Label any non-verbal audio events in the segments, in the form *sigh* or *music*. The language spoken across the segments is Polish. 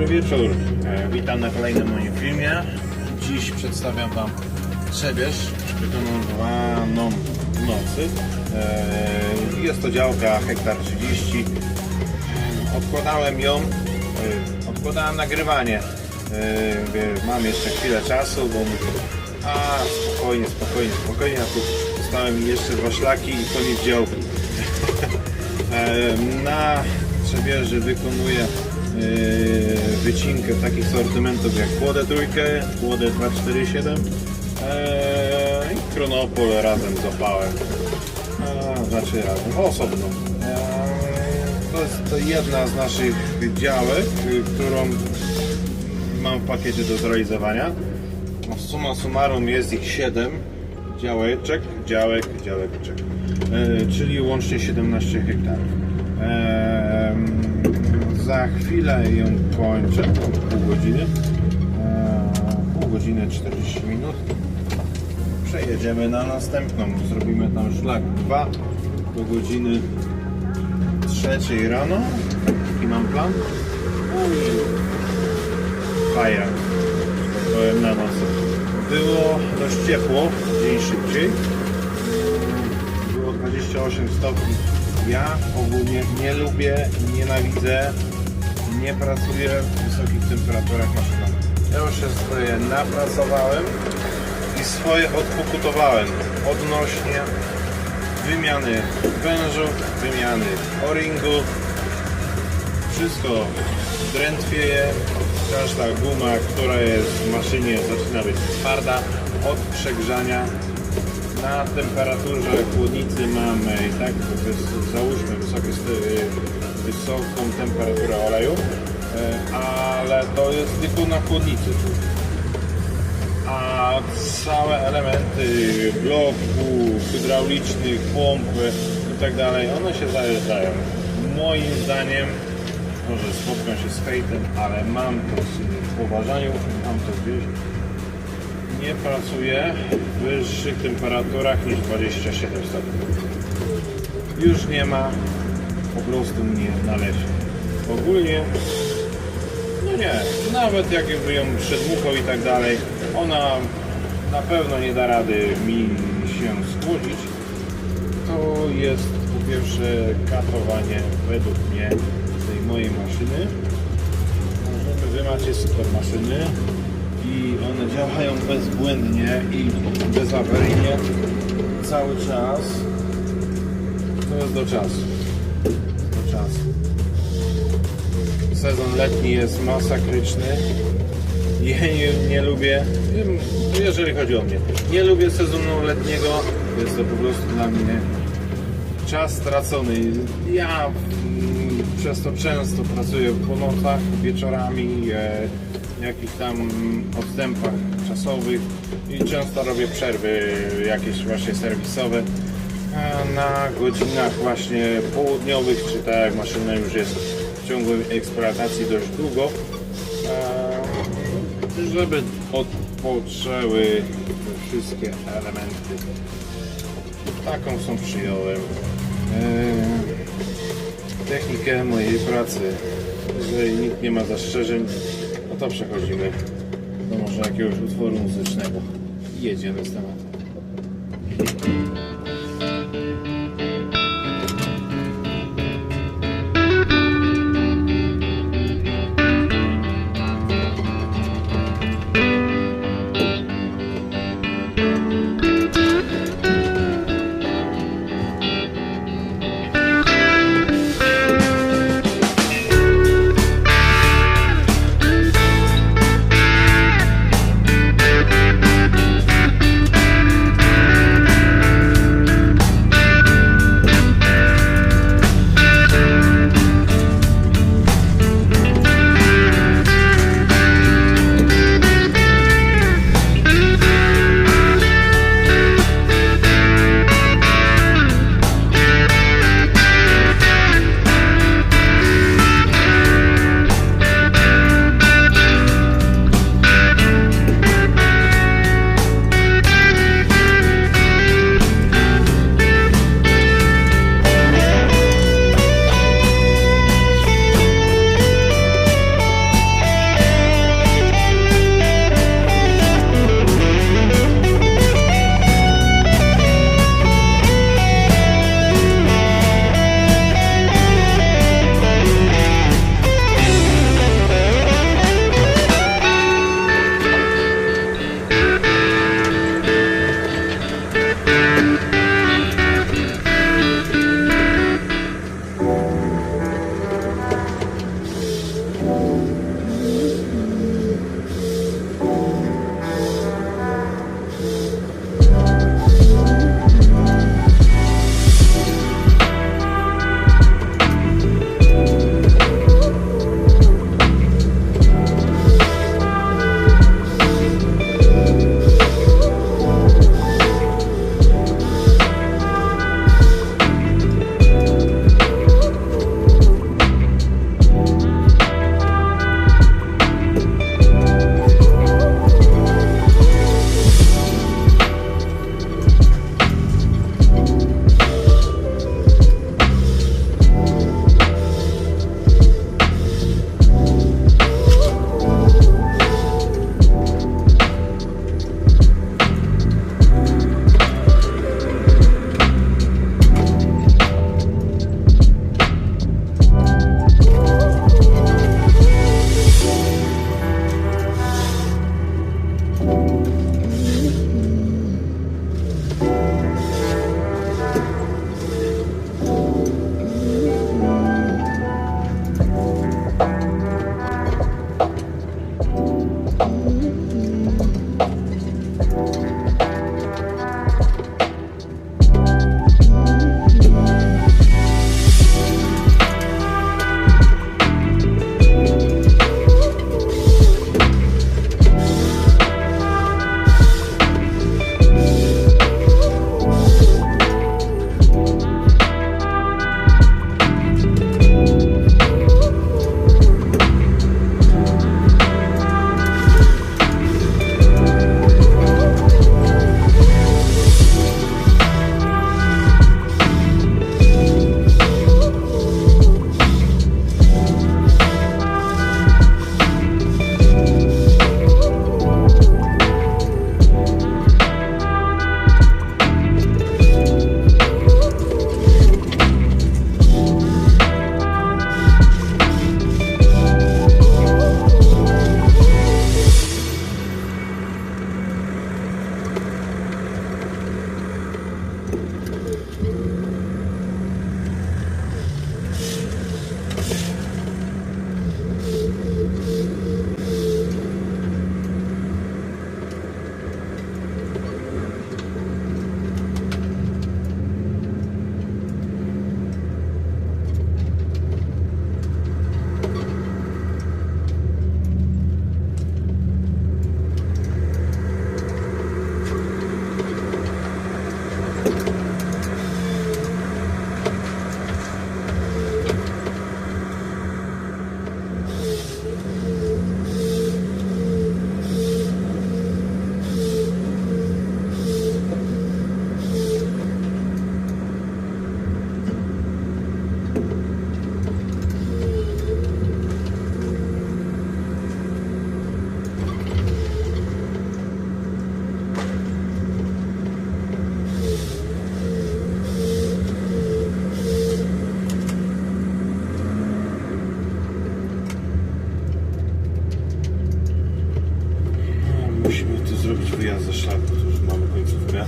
Dobry wieczór. E, Witam na kolejnym moim filmie. Dziś przedstawiam Wam trzebież wykonaną w nocy. E, Jest to działka hektar 30. Odkładałem ją, e, odkładałem nagrywanie. E, Mam jeszcze chwilę czasu, bo a spokojnie, spokojnie, spokojnie, a tu zostały mi jeszcze dwa szlaki i koniec działki. *laughs* E, Na trzebieży wykonuję e, wycinkę takich sortymentów jak Kłodę Trójkę, Kłodę 247 e, i Kronopol razem z opałem. Znaczy razem, osobno. E, To jest to jedna z naszych działek, y, którą mam w pakiecie do zrealizowania. No, Suma summarum jest ich 7 działeczek, działek, działeczek, e, czyli łącznie 17 hektarów. E, za chwilę ją kończę, pół godziny, e, pół godziny 40 minut. Przejedziemy na następną, zrobimy tam szlak 2 do godziny 3 rano i mam plan. No i faja byłem na nocy. Było dość ciepło, dzień szybciej. Było 28 stopni. Ja ogólnie nie lubię, nienawidzę, nie pracuję w wysokich temperaturach maszynowych. Ja już się swoje napracowałem i swoje odpokutowałem odnośnie wymiany wężów, wymiany o-ringu, wszystko drętwieje. Każda guma, która jest w maszynie zaczyna być twarda od przegrzania. Na temperaturze chłodnicy mamy i tak załóżmy wysokie, wysoką temperaturę oleju, e, ale to jest tylko na chłodnicy. A całe elementy bloku, hydraulicznych, pompy i tak dalej, one się zajeżdżają. Moim zdaniem, może spotkam się z hejtem, ale mam to w uważaniu, mam to gdzieś. Nie pracuję w wyższych temperaturach niż 27 stopni. Już nie ma, po prostu nie należy. Ogólnie no nie, nawet jakby ją przedmuchał i tak dalej, ona na pewno nie da rady mi się schłodzić. To jest po pierwsze katowanie według mnie tej mojej maszyny. Wy macie super maszyny i one działają bezbłędnie i bezawaryjnie cały czas. To jest do czasu. Czasu. Sezon letni jest masakryczny. Ja nie, nie lubię, jeżeli chodzi o mnie, nie lubię sezonu letniego. Jest to po prostu dla mnie czas stracony. Ja mm, przez to często pracuję po nocach, wieczorami, e, jakichś tam odstępach czasowych i często robię przerwy jakieś właśnie serwisowe na godzinach właśnie południowych, czy tak jak maszyna już jest w ciągłej eksploatacji dość długo, żeby odpoczęły wszystkie elementy. Taką są przyjąłem e, technikę mojej pracy. Jeżeli nikt nie ma zastrzeżeń, no to przechodzimy do może jakiegoś utworu muzycznego i jedziemy z tematem. Ze szlaku, już mamy końcówkę.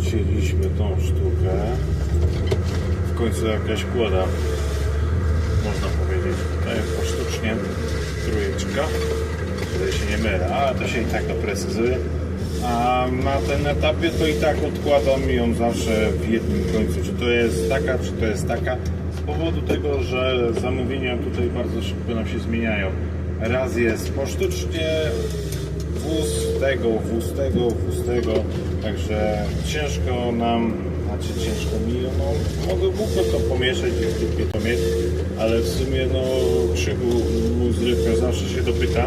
Ucięliśmy tą sztukę. W końcu jakaś kłoda, można powiedzieć. Jest posztucznie trójeczka, tutaj się nie mylę, ale to się i tak doprecyzuje. A na tym etapie to i tak odkładam ją zawsze w jednym końcu. Czy to jest taka, czy to jest taka. Z powodu tego, że zamówienia tutaj bardzo szybko nam się zmieniają. Raz jest posztucznie, wóz tego, wóz tego, wóz tego. Także ciężko nam, znaczy ciężko mi, no mogę mógłbym to pomieszać i w to mieć, ale w sumie no krzyku mu zrywka zawsze się dopyta.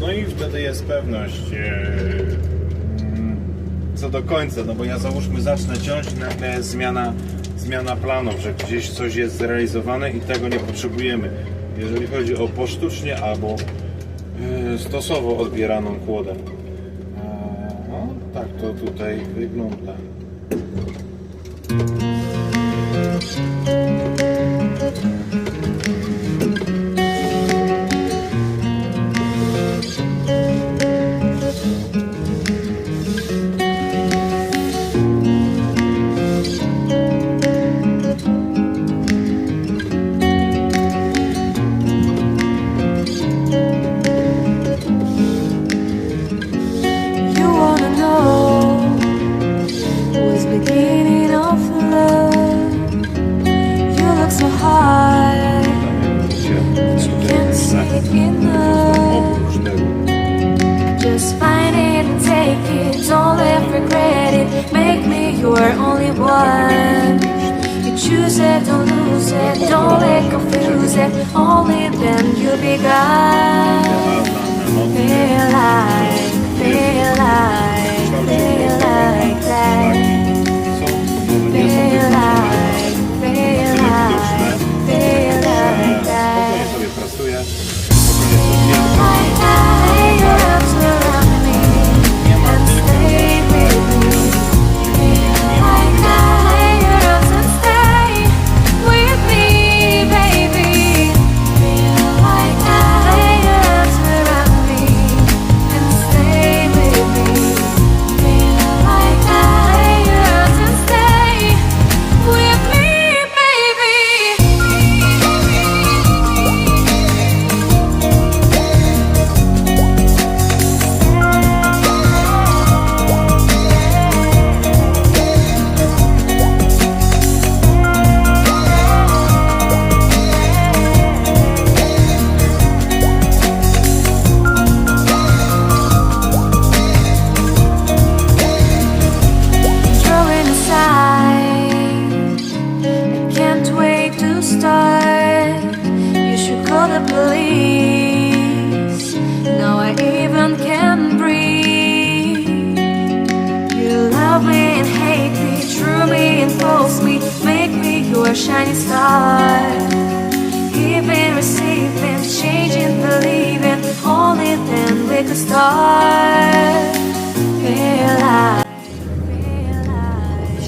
No i wtedy jest pewność e, mm, co do końca, no bo ja załóżmy zacznę ciąć i nagle zmiana, zmiana planów, że gdzieś coś jest zrealizowane i tego nie potrzebujemy. Jeżeli chodzi o posztucznie albo stosowo odbieraną kłodę. E, No, tak to tutaj wygląda. Regret it. Make me your only one. You choose it, don't lose it, don't let confuse it. Only then you'll be gone. Feel like, feel like, feel like that. Feel like, feel like, feel like that.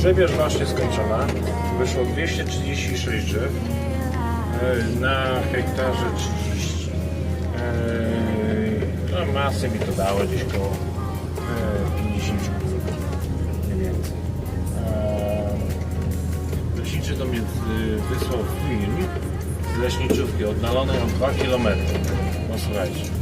Trzebież właśnie skończona. Wyszło 236 drzew e, na hektarze 30. E, No, mi to dało gdzieś koło e, 50 mniej więcej. E, Leśniczy do mnie z- wysłał film z leśniczówki oddalonej o 2 km. Posłuchajcie. Co,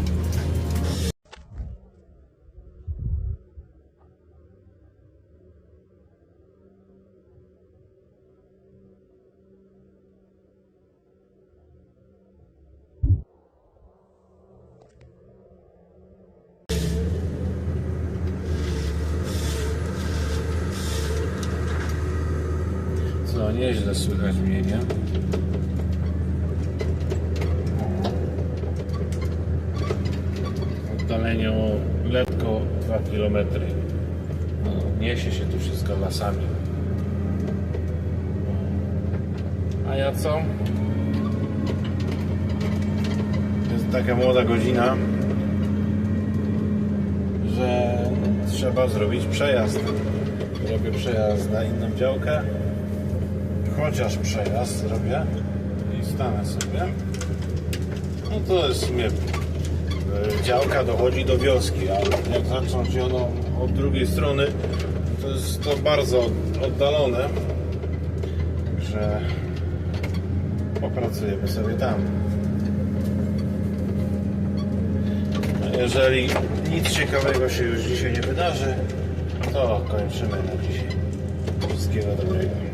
nieźle słychać mnie, nie? Oddalenie o letko 2 km. No, niesie się tu wszystko lasami. A ja co? Jest taka młoda godzina, że trzeba zrobić przejazd. Robię przejazd na inną działkę. Chociaż przejazd zrobię i stanę sobie. No to jest w sumie e, działka dochodzi do wioski, a jak zacząć ją od drugiej strony, to jest to bardzo oddalone, że popracujemy sobie tam. A jeżeli nic ciekawego się już dzisiaj nie wydarzy, to kończymy na dzisiaj. Wszystkiego dobrego.